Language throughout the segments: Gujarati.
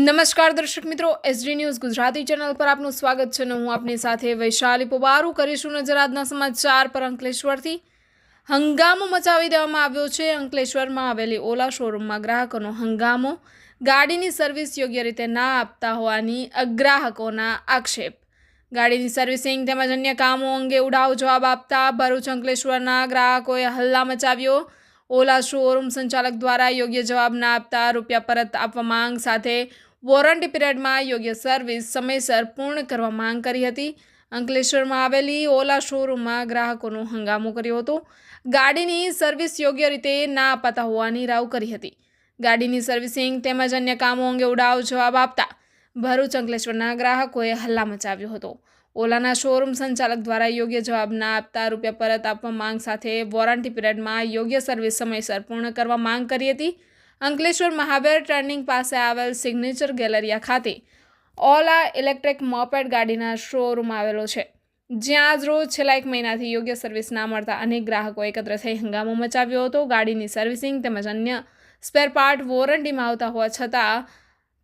નમસ્કાર દર્શક મિત્રો એસડી ન્યૂઝ ગુજરાતી ચેનલ પર આપનું સ્વાગત છે અને હું આપની સાથે વૈશાલી પોબારું કરીશું નજર આજના સમાચાર પર અંકલેશ્વરથી. હંગામો મચાવી દેવામાં આવ્યો છે. અંકલેશ્વરમાં આવેલી ઓલા શોરૂમમાં ગ્રાહકોનો હંગામો. ગાડીની સર્વિસ યોગ્ય રીતે ના આપતા હોવાની ગ્રાહકોના આક્ષેપ. ગાડીની સર્વિસિંગ તેમજ અન્ય કામો અંગે ઉડાવ જવાબ આપતા ભરૂચ અંકલેશ્વરના ગ્રાહકોએ હલ્લા મચાવ્યો. ઓલા શોરૂમ સંચાલક દ્વારા યોગ્ય જવાબ ના આપતા રૂપિયા પરત આપવા માંગ સાથે વોરંટી પિરિયડમાં યોગ્ય સર્વિસ સમયસર પૂર્ણ કરવા માંગ કરી હતી. અંકલેશ્વરમાં આવેલી ઓલા શોરૂમમાં ગ્રાહકોનો હંગામો કર્યો હતો. ગાડીની સર્વિસ યોગ્ય રીતે ના અપાતા હોવાની રાવ કરી હતી. ગાડીની સર્વિસિંગ તેમજ અન્ય કામો અંગે ઉડાવ જવાબ આપતા ભરૂચ અંકલેશ્વરના ગ્રાહકોએ હલ્લા મચાવ્યો હતો. ઓલાના શોરૂમ સંચાલક દ્વારા યોગ્ય જવાબ ના આપતા રૂપિયા પરત આપવા માંગ સાથે વોરંટી પિરિયડમાં યોગ્ય સર્વિસ સમયસર પૂર્ણ કરવા માંગ કરી હતી. અંકલેશ્વર મહાબેર ટર્નિંગ પાસે આવેલ સિગ્નેચર ગેલેરિયા ખાતે ઓલા ઇલેક્ટ્રિક મોપેડ ગાડીના શોરૂમ આવેલો છે, જ્યાં આજ રોજ છેલ્લા એક મહિનાથી યોગ્ય સર્વિસ ના મળતા અનેક ગ્રાહકો એકત્ર થઈ હંગામો મચાવ્યો હતો. ગાડીની સર્વિસિંગ તેમજ અન્ય સ્પેર પાર્ટ વોરંટીમાં આવતા હોવા છતાં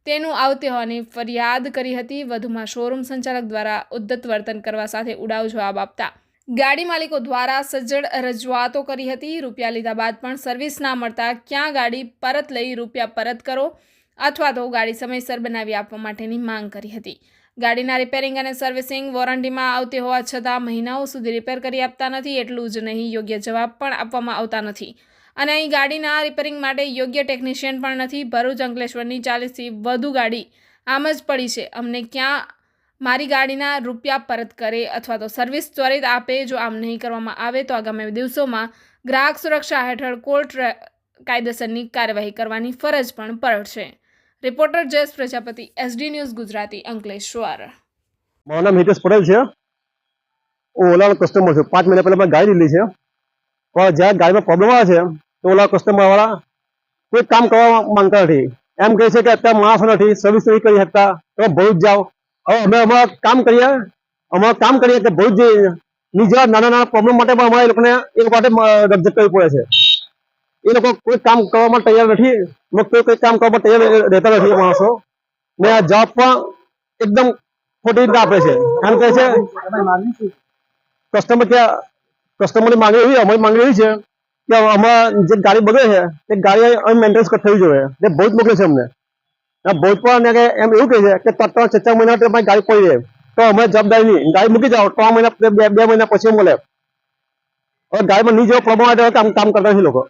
તેનું આવતી હોવાની ફરિયાદ કરી હતી. વધુમાં શોરૂમ સંચાલક દ્વારા ઉદ્ધત વર્તન કરવા સાથે ઉડાવ જવાબ આપતા ગાડી માલિકો દ્વારા સજ્જડ રજૂઆતો કરી હતી. રૂપિયા લીધા બાદ પણ સર્વિસ ના મળતા ક્યાં ગાડી પરત લઈ રૂપિયા પરત કરો અથવા તો ગાડી સમયસર બનાવી આપવા માટેની માંગ કરી હતી. ગાડીના રિપેરિંગ અને સર્વિસિંગ વોરંટીમાં આવતી હોવા છતાં મહિનાઓ સુધી રિપેર કરી આપતા નથી, એટલું જ નહીં, યોગ્ય જવાબ પણ આપવામાં આવતા નથી. અને અહીં ગાડીના રિપેરિંગ માટે યોગ્ય ટેકનિશિયન પણ નથી. ભરૂચ અંકલેશ્વરની ચાલીસથી વધુ ગાડી આમ જ પડી છે. અમને ક્યાં મારી ગાડીના રૂપિયા પરત કરે અથવા તો સર્વિસ ત્વરિત આપે જો આમ નહીં કરવામાં આવે તો આગામી દિવસોમાં ગ્રાહક સુરક્ષા હેઠળ કોર્ટ કાયદેસરની કાર્યવાહી કરવાની ફરજ પણ પડશે. Reporter Jayesh Prajapati, SD News Gujarati Ankleshwar મારું નામ હિતેશ પટેલ છે. હું ઓલાનો કસ્ટમર છું. પાંચ મહિના પહેલાં મેં ગાડી લીધી છે. પણ જ્યારે ગાડીમાં પ્રોબ્લેમ આવે છે, તો ઓલા કસ્ટમરવાળા કોઈ કામ કરવા માંગતા નથી. એમ કહે છે કે અત્યારે માણસો નથી સર્વિસ નથી કરી શકતા. તમે ભરૂચ જાઓ અમે અમારા કામ કરીએ. અમારા કામ કરીએ કે જઈએ ની જેવા નાના નાના પ્રોબ્લેમ માટે પણ અમારે એ લોકોને એ માટે રજત કરવી પડે છે. એ લોકો કોઈ કામ કરવા માટે તૈયાર નથી. કોઈ કોઈ કામ કરવા માટે તૈયાર રહેતા નથી માણસો. ને આ જોબ પણ એકદમ ખોટી રીતે આપે છે. એમ કહે છે કસ્ટમર કે કસ્ટમરની માંગણી એવી, અમારી માંગણી એવી છે કે અમારા જે ગાડી બગડે છે, તે ગાડી અમે મેન્ટેનન્સ થવી જોઈએ. એ બહુ જ મોકલે છે અમને. જ એમ એવું કહે છે કે ત્રણ ચાર મહિના ગાડી પડી રહે. તો અમે જવાબદારી નહીં ગાડી મૂકી જાઓ, ત્રણ મહિના, બે મહિના પછી મળે હવે ગાડીમાં નહીં જેવો પ્રમાણ કામ કરતા નથી લોકો.